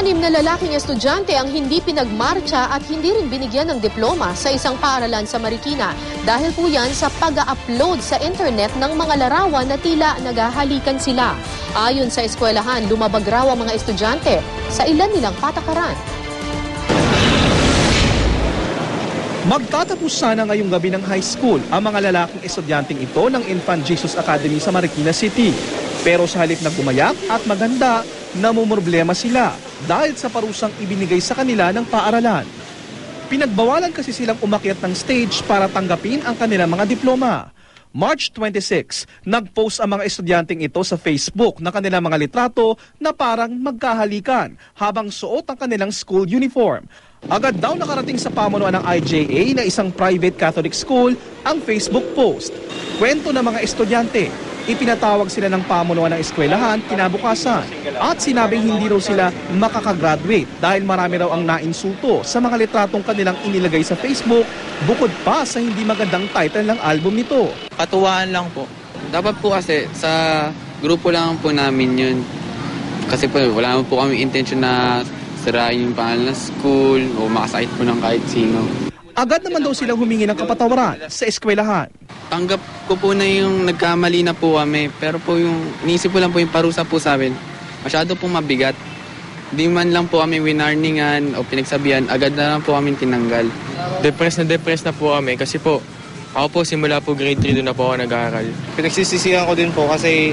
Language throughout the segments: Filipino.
Anim na lalaking estudyante ang hindi pinagmarcha at hindi rin binigyan ng diploma sa isang paaralan sa Marikina dahil po yan sa pag-upload sa internet ng mga larawan na tila nagahalikan sila. Ayon sa eskwelahan, lumabag raw ang mga estudyante sa ilan nilang patakaran. Magtatapos sana ngayong gabi ng high school ang mga lalaking estudyanteng ito ng Infant Jesus Academy sa Marikina City. Pero sa halip na gumayak at maganda, namumroblema sila dahil sa parusang ibinigay sa kanila ng paaralan. Pinagbawalan kasi silang umakyat ng stage para tanggapin ang kanilang mga diploma. March 26, nag-post ang mga estudyanteng ito sa Facebook na kanilang mga litrato na parang magkahalikan habang suot ang kanilang school uniform. Agad daw nakarating sa pamunuan ng IJA na isang private Catholic school ang Facebook post. Kwento ng mga estudyante, ipinatawag sila ng pamunuan ng eskwelahan kinabukasan at sinabing hindi raw sila makakagraduate dahil marami raw ang nainsulto sa mga litratong kanilang inilagay sa Facebook bukod pa sa hindi magandang title ng album nito. Katuwaan lang po. Dapat po kasi sa grupo lang po namin yun. Kasi po wala po kami intention na sirain yung pangalan ng school o makasakit po ng kahit sino. Agad naman daw silang humingi ng kapatawaran sa eskwelahan. Tanggap ko po na yung nagkamali na po kami. Pero po yung iniisip ko lang po yung parusa po sa amin. Masyado po mabigat. Di man lang po kami winarningan o pinagsabihan, agad na lang po kami tinanggal. Depressed na depressed na po kami kasi po, ako po simula po grade 3 doon na po ako nag-aaral. Pinagsisisihan ko din po kasi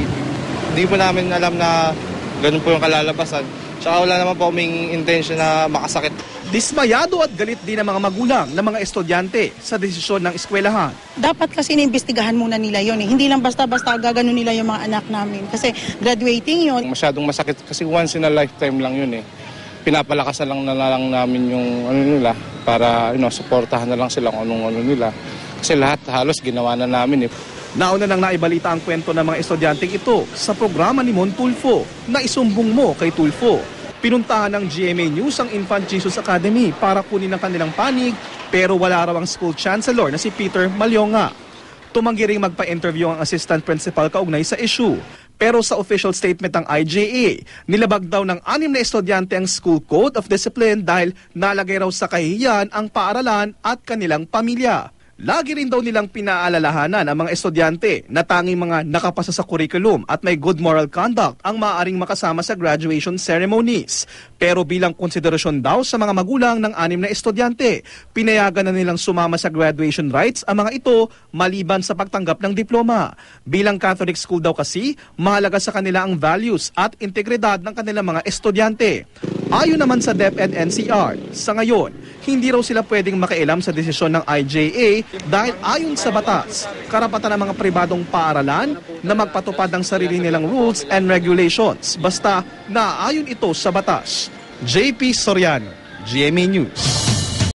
hindi po namin alam na ganun po yung kalalabasan. Tsaka wala naman po kaming intention na makasakit. Dismayado at galit din ang mga magulang ng mga estudyante sa desisyon ng eskwelahan. dapat kasi inimbestigahan muna nila yon eh. Hindi lang basta-basta gagano nila yung mga anak namin. Kasi graduating yon Masyadong masakit kasi once in a lifetime lang yun eh. Pinapalakas na lang na lang namin yung ano nila para you know, suportahan na lang sila kung anong ano nila. Kasi lahat halos ginawa na namin eh. Nauna nang naibalita ang kwento ng mga estudyanteng ito sa programa ni Mon Tulfo na isumbong mo kay Tulfo. Pinuntahan ng GMA News ang Infant Jesus Academy para kunin ang kanilang panig pero wala raw ang school chancellor na si Peter Malyonga. Tumanggi ring magpa-interview ang assistant principal kaugnay sa issue. Pero sa official statement ng IJA, nilabag daw ng anim na estudyante ang School Code of Discipline dahil nalagay raw sa kahihiyan ang paaralan at kanilang pamilya. Lagi rin daw nilang pinaalalahanan ang mga estudyante na tanging mga nakapasa sa curriculum at may good moral conduct ang maaaring makasama sa graduation ceremonies. Pero bilang konsiderasyon daw sa mga magulang ng anim na estudyante, pinayagan na nilang sumama sa graduation rites ang mga ito maliban sa pagtanggap ng diploma. Bilang Catholic school daw kasi, mahalaga sa kanila ang values at integridad ng kanilang mga estudyante. Ayon naman sa DepEd NCR, sa ngayon, hindi raw sila pwedeng makialam sa desisyon ng IJA dahil ayon sa batas, karapatan ng mga pribadong paaralan na magpatupad ng sarili nilang rules and regulations basta naayon ito sa batas. JP Soriano, GMA News.